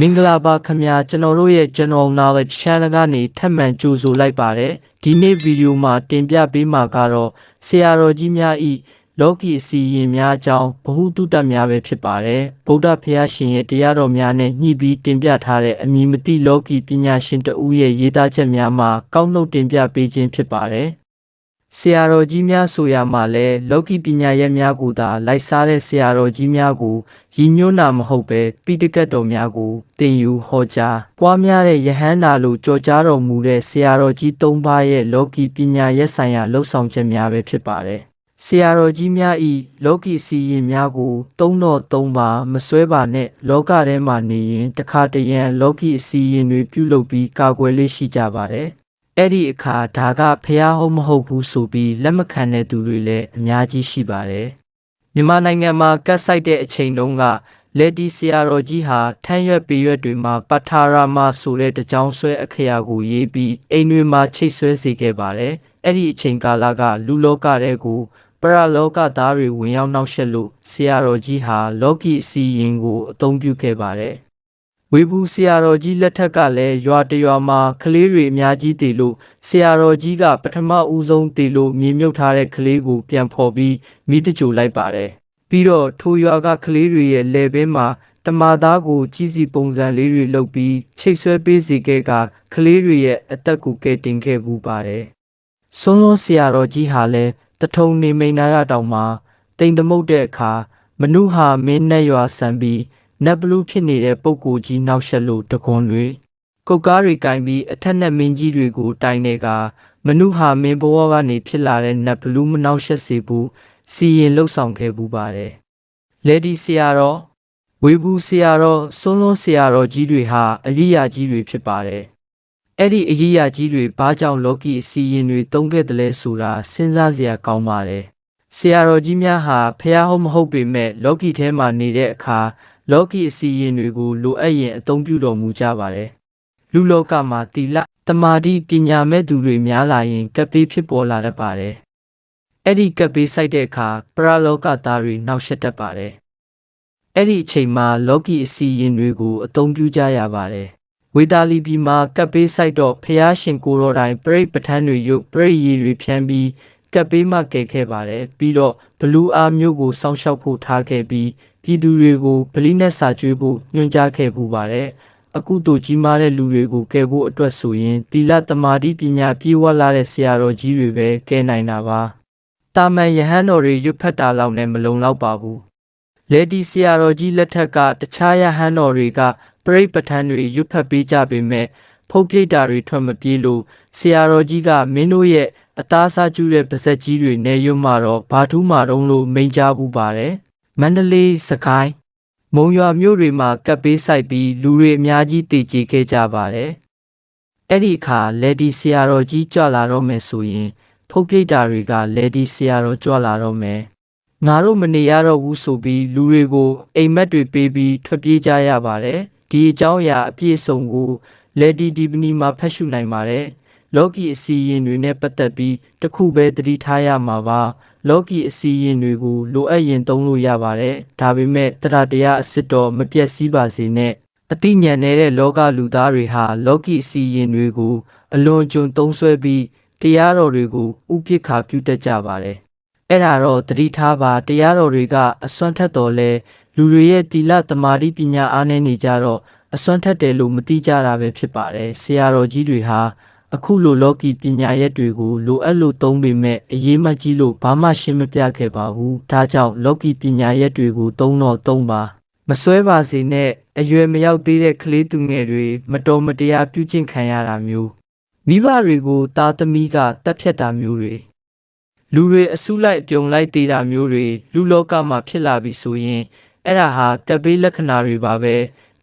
မင်္ဂလာပါခင်ဗျာကျွန်တော်တို့ရဲ့ General Knowledge Channel ကနေထပ်မံကြိုဆိုလိုက်ပါတယ်ဒီနေ့ဗီဒီယိုမှာတင်ပြပေးမှာကတော့ဆရာတော်ကြီးများဤလောကီအစီရင်များအကြောင်းဘ ഹു တုတ္တများပဲဖြစ်ပါတယ်ဗုဒ္ဓဖျားရှင်ရဲ့တရားတော်များနဲ့ညှိပြီးတင်ပြထားတဲ့အမည်မသိလောကီပညာရှင်တဦးရဲ့ရေးသားချက်များမှာကောက်နှုတ်တင်ပြပေးခြင်းဖြစ်ပါတယ် ဆရာတော်ကြီးများဆိုရမှာလဲလောကီပညာရဲ့များကိုသာလိုက်စားတဲ့ဆရာတော်ကြီးများကိုရည်ညွှန်းတာမဟုတ်ပဲပိဋကတ်တော်များကိုတင်ယူဟောကြားပွားများတဲ့ယဟန္တာလို့ကြော်ကြားတော်မူတဲ့ဆရာတော်ကြီး၃ပါးရဲ့လောကီပညာရဲ့ဆိုင်ရာလှုပ်ဆောင်ချက်များပဲဖြစ်ပါတယ်ဆရာတော်ကြီးများဤလောကီစီရင်များကိုသုံးတော်သုံးပါမစွဲပါနဲ့လောကထဲမှာနေရင်တခါတရံလောကီအစီရင်တွေပြုလုပ်ပြီးကာကွယ်လေးရှိကြပါတယ် အဲ့ဒီအခါဒါကဖះဟုတ်မဟုတ်ဘူးဆိုပြီးလက်မခံတဲ့သူတွေလည်းအများကြီးရှိပါတယ်မြန်မာနိုင်ငံမှာကတ်ဆိုင်တဲ့အချိန်တုန်းကလက်ဒီဆရာတော်ကြီးဟာထမ်းရွက်ပေရွက်တွေမှာပထာရာမဆိုတဲ့တကြောင်ဆွဲအခရာကိုရေးပြီးအိမ်တွေမှာချိတ်ဆွဲစေခဲ့ပါတယ်အဲ့ဒီအချိန်ကာလကလူလောကတဲ့ကိုပရလောကသားတွေဝင်ရောက်နှောက်ယှက်လို့ဆရာတော်ကြီးဟာလောကီအစီရင်ကိုအသုံးပြုခဲ့ပါတယ် ဝေဘူးဆရာတော်ကြီးလက်ထက်ကလည်းရွာတရွာမှာကလေးတွေအများကြီးတည်လို့ဆရာတော်ကြီးကပထမဦးဆုံးတည်လို့မြေမြုပ်ထားတဲ့ကလေးကိုပြန်ဖော်ပြီးမိတကြိုလိုက်ပါတယ်ပြီးတော့ထိုရွာကကလေးတွေရဲ့လေဘင်းမှာတမာသားကိုကြီးစီပုံစံလေးတွေလုပ်ပြီးချိတ်ဆွဲပေးစီခဲ့ကကလေးတွေရဲ့အသက်ကိုကယ်တင်ခဲ့မှုပါတယ်ဆုံးလုံးဆရာတော်ကြီးဟာလည်းတထုံနေမိန်နာရတောင်မှာတိမ်သမုတ်တဲ့အခါမနုဟာမင်းနဲ့ရွာဆံပြီး နတ်ဘလူးဖြစ်နေတဲ့ပုံကိုကြီးနောက်ဆက်လို့တကွန်တွေကုတ်ကားတွေကင်ပြီးအထက်နဲ့မင်းကြီးတွေကိုတိုင်နေကမနုဟာမင်းဘဝကနေဖြစ်လာတဲ့နတ်ဘလူးမနောက်ဆက်စေဘူးစီရင်လှုပ်ဆောင်ခဲ့ဘူးပါတယ်လေဒီဆရာတော်ဝေဘူးဆရာတော်ဆုံးလုံးဆရာတော်ကြီးတွေဟာအရိယာကြီးတွေဖြစ်ပါတယ်အဲ့ဒီအရိယာကြီးတွေဘာကြောင့်လောကီအစီရင်တွေတုံးခဲ့တယ်လဲဆိုတာစဉ်းစားစရာကောင်းပါတယ် ဆရာတော်ကြီးများဟာဖះဟုတ်မဟုတ်ပေမဲ့လောကီထဲမှာနေတဲ့အခါလောကီအစီရင်တွေကိုလိုအပ်ရင်အသုံးပြုတော်မူကြပါတယ်လူလောကမှာတီလတမာတိပညာမဲ့သူတွေများလာရင်ကပ်ပေးဖြစ်ပေါ်လာတတ်ပါတယ်အဲ့ဒီကပ်ပေးဆိုင်တဲ့အခါပရလောကသားတွေနှောက်ယှက်တတ်ပါတယ်အဲ့ဒီအချိန်မှာလောကီအစီရင်တွေကိုအသုံးပြုကြရပါတယ်ဝေတာလီပြည်မှာကပ်ပေးဆိုင်တော့ဖះရှင်ကိုရောတိုင်းပြိပဋ္ဌာန်းတွေရုပ်ပြိရည်တွေဖြန်းပြီး ကပ်ပေးမှကယ်ခဲ့ပါတယ်ပြီးတော့ဘလူးအားမျိုးကိုစောင့်ရှောက်ဖို့ထားခဲ့ပြီးပြည်သူတွေကိုဗလိနဲ့စာကျွေးဖို့ညွှန်ကြားခဲ့ပူပါတယ်အခုတို့ကြီးမားတဲ့လူတွေကိုကယ်ဖို့အတွက်ဆိုရင်တီလတမာတိပညာပြေဝလာတဲ့ဆရာတော်ကြီးတွေပဲကယ်နိုင်တာပါတာမန်ယဟန်တော်တွေရွတ်ဖတ်တာလောက်နဲ့မလုံလောက်ပါဘူးလေဒီဆရာတော်ကြီးလက်ထက်ကတခြားယဟန်တော်တွေကပြိပဋ္ဌာန်းတွေရွတ်ဖတ်ပေးကြပေမဲ့ဖုတ်ပြိတ္တာတွေထွက်မပြေးလို့ဆရာတော်ကြီးကမင်းတို့ရဲ့ အသားစားကျူးတဲ့ပါဇက်ကြီးတွေနေရွတ်မှတော့ဘာထူးမှတော့လို့မိန်ကြားဘူးပါတယ်မန္တလေးစကိုင်းမုံရွာမြို့တွေမှာကပ်ပေးဆိုင်ပြီးလူတွေအများကြီးတည်ကြည်ခဲ့ကြပါတယ်အဲ့ဒီအခါလေဒီဆရာတော်ကြီးကြွလာတော့မယ်ဆိုရင်ဖုတ်ပြိတ္တာတွေကလေဒီဆရာတော်ကြွလာတော့မယ်ငါတို့မနေရတော့ဘူးဆိုပြီးလူတွေကိုအိမ်မက်တွေပေးပြီးထွက်ပြေးကြရပါတယ်ဒီအကြောင်းအရာအပြည့်စုံကိုလေဒီဒီပနီမှာဖတ်ရှုနိုင်ပါတယ် လောကီအစီရင်တွေနဲ့ပတ်သက်ပြီးတခုပဲသတိထားရမှာပါလောကီအစီရင်တွေကိုလိုအပ်ရင်သုံးလို့ရပါတယ်ဒါပေမဲ့တရားတရားအစ်စ်တော်မပြည့်စည်ပါစေနဲ့အတိညာဏ်နေတဲ့လောကလူသားတွေဟာလောကီအစီရင်တွေကိုအလွန်ကျွံသုံးဆွဲပြီးတရားတော်တွေကိုဥပိ္ပခါပြုတတ်ကြပါတယ်အဲ့ဒါတော့တတိထားပါတရားတော်တွေကအစွမ်းထက်တော်လဲလူတွေရဲ့တီလတမာတိပညာအားနည်းနေကြတော့အစွမ်းထက်တယ်လို့မသိကြတာပဲဖြစ်ပါတယ်ဆရာတော်ကြီးတွေဟာ အခုလိုလောကီပညာရက်တွေကိုလိုအပ်လို့သုံးပေမဲ့အရေးမကြီးလို့ဘာမှရှင်းမပြခဲ့ပါဘူးဒါကြောင့်လောကီပညာရက်တွေကိုသုံးတော့သုံးပါမစွဲပါစေနဲ့အရွယ်မရောက်သေးတဲ့ကလေးသူငယ်တွေမတော်မတရားပြုကျင့်ခံရတာမျိုးမိဘတွေကိုတာသမီးကတက်ဖြတ်တာမျိုးတွေလူတွေအစုလိုက်ပြုံလိုက်သေးတာမျိုးတွေလူလောကမှာဖြစ်လာပြီဆိုရင်အဲ့ဒါဟာကပ်ပေးလက္ခဏာတွေပါပဲ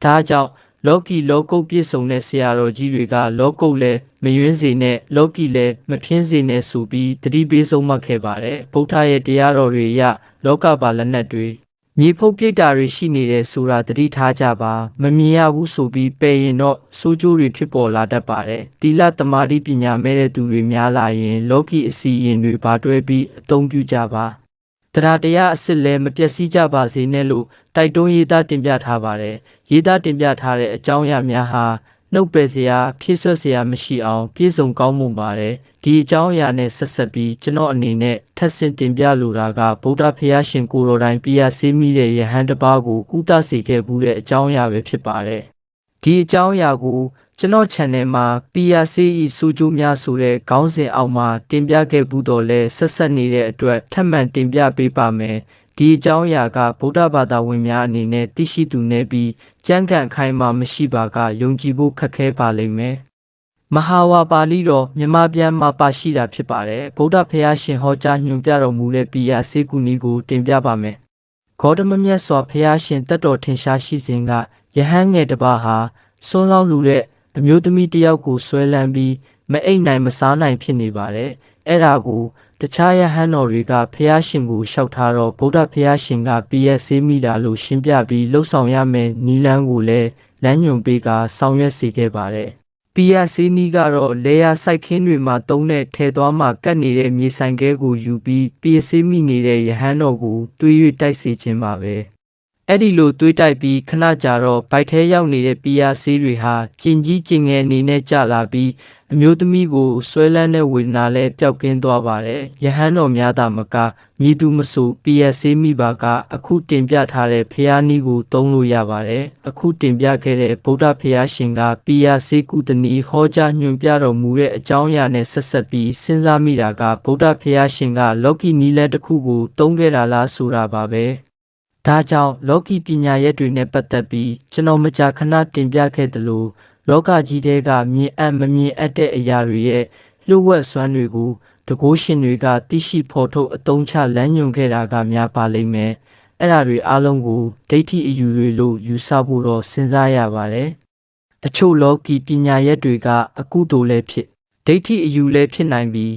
ဒါကြောင့် လောကီလောကုတ်ပြည့်စုံတဲ့ဆရာတော်ကြီးတွေကလောကုတ်လည်းမယွင်းစေနဲ့လောကီလည်းမဖြင်းစေနဲ့ဆိုပြီးတတိပေးဆုံးမှတ်ခဲ့ပါတယ်ဗုဒ္ဓရဲ့တရားတော်တွေအရလောကပါလက်နက်တွေမြေဖုတ်ပြိတ္တာတွေရှိနေတဲ့ဆိုတာတတိထားကြပါမမြင်ရဘူးဆိုပြီးပယ်ရင်တော့စိုးကျိုးတွေဖြစ်ပေါ်လာတတ်ပါတယ်တီလတမာတိပညာမဲ့တဲ့သူတွေများလာရင်လောကီအစီရင်တွေဘာတွဲပြီးအသုံးပြုကြပါ တရားတရားအစ်စ်လည်းမပျက်စီးကြပါစေနဲ့လို့တိုက်တွန်းရေးသားတင်ပြထားပါတယ်။ရေးသားတင်ပြထားတဲ့အကြောင်းအရာများဟာနှုတ်ပယ်စရာဖြည့်ဆွတ်စရာမရှိအောင်ပြည့်စုံကောင်းမွန်ပါတယ်။ဒီအကြောင်းအရာနဲ့ဆက်ဆက်ပြီးကျွန်တော်အနေနဲ့ထပ်ဆင့်တင်ပြလိုတာကဗုဒ္ဓဖျားရှင်ကိုယ်တော်တိုင်ပြရစေးမိတဲ့ယဟန်တစ်ပါးကိုကုသစေခဲ့မှုတဲ့အကြောင်းအရာပဲဖြစ်ပါတယ်။ဒီအကြောင်းအရာကို ကျွန်တော် channel မှာ PRCE စူးကျူးများဆိုတဲ့ခေါင်းစဉ်အောက်မှာတင်ပြခဲ့ဘူးတော့လဲဆက်ဆက်နေတဲ့အတွက်ထပ်မံတင်ပြပေးပါမယ်ဒီအကြောင်းအရာကဗုဒ္ဓဘာသာဝင်များအနေနဲ့သိရှိသူနဲ့ပြီးကြမ်းကန်ခိုင်မာမရှိပါကယုံကြည်ဖို့ခက်ခဲပါလိမ့်မယ်မဟာဝါပါဠိတော်မြန်မာပြန်မှာပါရှိတာဖြစ်ပါတယ်ဗုဒ္ဓဖရာရှင်ဟောကြားညွှန်ပြတော်မူတဲ့ PRC ကုနီကိုတင်ပြပါမယ်ဂေါတမမြတ်စွာဘုရားရှင်တက်တော်ထင်ရှားရှိစဉ်ကယဟန်ငယ်တစ်ပါးဟာဆွမ်းလောင်းလူတဲ့ အမျိုးသမီးတစ်ယောက်ကိုဆွဲလန်းပြီးမအိပ်နိုင်မစားနိုင်ဖြစ်နေပါတယ်။အဲ့ဒါကိုတခြားယဟန်တော်တွေကဘုရားရှင်ကိုလျှောက်ထားတော့ဗုဒ္ဓဘုရားရှင်ကပြည့်ရစေမိတာလို့ရှင်းပြပြီးလှုပ်ဆောင်ရမယ်နီလန်းကိုလည်းလမ်းညွှန်ပေးကဆောင်ရွက်စေခဲ့ပါတယ်။ PRC နီးကတော့လေယာစိုက်ခင်းတွေမှာတုံးတဲ့ထဲသွားမှာကတ်နေတဲ့မြေဆိုင်ကဲကိုယူပြီး PRC မိနေတဲ့ယဟန်တော်ကိုတွေး၍တိုက်စေခြင်းပါပဲ။ အဲ့ဒီလိုတွေးတိုက်ပြီးခဏကြာတော့ဗိုက်ထဲရောက်နေတဲ့ PRC တွေဟာကျင်ကြီးကျင်ငယ်အနေနဲ့ကြာလာပြီးအမျိုးသမီးကိုဆွဲလန်းတဲ့ဝေဒနာလည်းပျောက်ကင်းသွားပါတယ်။ယဟန်တော်များသာမကမြည်သူမဆို PRC မိပါကအခုတင်ပြထားတဲ့ဖျားနီးကိုသုံးလို့ရပါတယ်။အခုတင်ပြခဲ့တဲ့ဗုဒ္ဓဖျားရှင်က PRC ကုသနီဟောကြားညွှန်ပြတော်မူတဲ့အကြောင်းအရာနဲ့ဆက်ဆက်ပြီးစဉ်းစားမိတာကဗုဒ္ဓဖျားရှင်ကလောကီနီးလက်တစ်ခုကိုသုံးခဲ့တာလားဆိုတာပါပဲ။ ဒါကြောင့်လောကီပညာရက်တွေနဲ့ပတ်သက်ပြီးကျွန်တော်မကြာခဏတင်ပြခဲ့သလိုလောကကြီးတဲကမြင်အပ်မမြင်အပ်တဲ့အရာတွေရဲ့လျှို့ဝှက်စွမ်းတွေကိုတကိုးရှင်တွေကသိရှိဖော်ထုတ်အသုံးချလမ်းညွှန်ခဲ့တာကများပါလိမ့်မယ်အဲ့ဒါတွေအားလုံးကိုဒိဋ္ဌိအယူတွေလို့ယူဆဖို့တော့စဉ်းစားရပါတယ်အချို့လောကီပညာရက်တွေက အကုသိုလ်လည်းဖြစ်ဒိဋ္ဌိအယူလည်းဖြစ်နိုင်ပြီး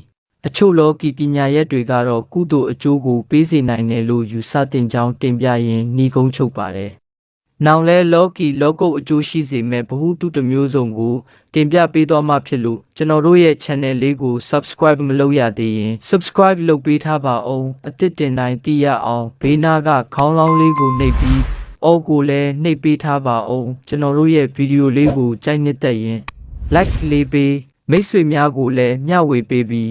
အချို့လောကီပညာရက်တွေကတော့ကုသိုလ်အကျိုးကိုပေးစေနိုင်တယ်လို့ယူဆတင်ကြောင်းတင်ပြရင်းနှီးကုန်းချုပ်ပါတယ်။နောင်လဲလောကီလောကုတ်အကျိုးရှိစေမဲ့ဘ ഹു တုတစ်မျိုးစုံကိုတင်ပြပေးသွားမှာဖြစ်လို့ကျွန်တော်တို့ရဲ့ channel လေးကို subscribe မလုပ်ရသေးရင် subscribe လုပ်ပေးထားပါအောင်အသစ်တင်တိုင်းသိရအောင်ဘေးနားကခေါင်းလောင်းလေးကိုနှိပ်ပြီးအော်ကိုလည်းနှိပ်ပေးထားပါအောင်ကျွန်တော်တို့ရဲ့ဗီဒီယိုလေးကိုကြိုက်နှစ်သက်ရင် like လေးပေးမိတ်ဆွေများကိုလည်းမျှဝေပေးပြီး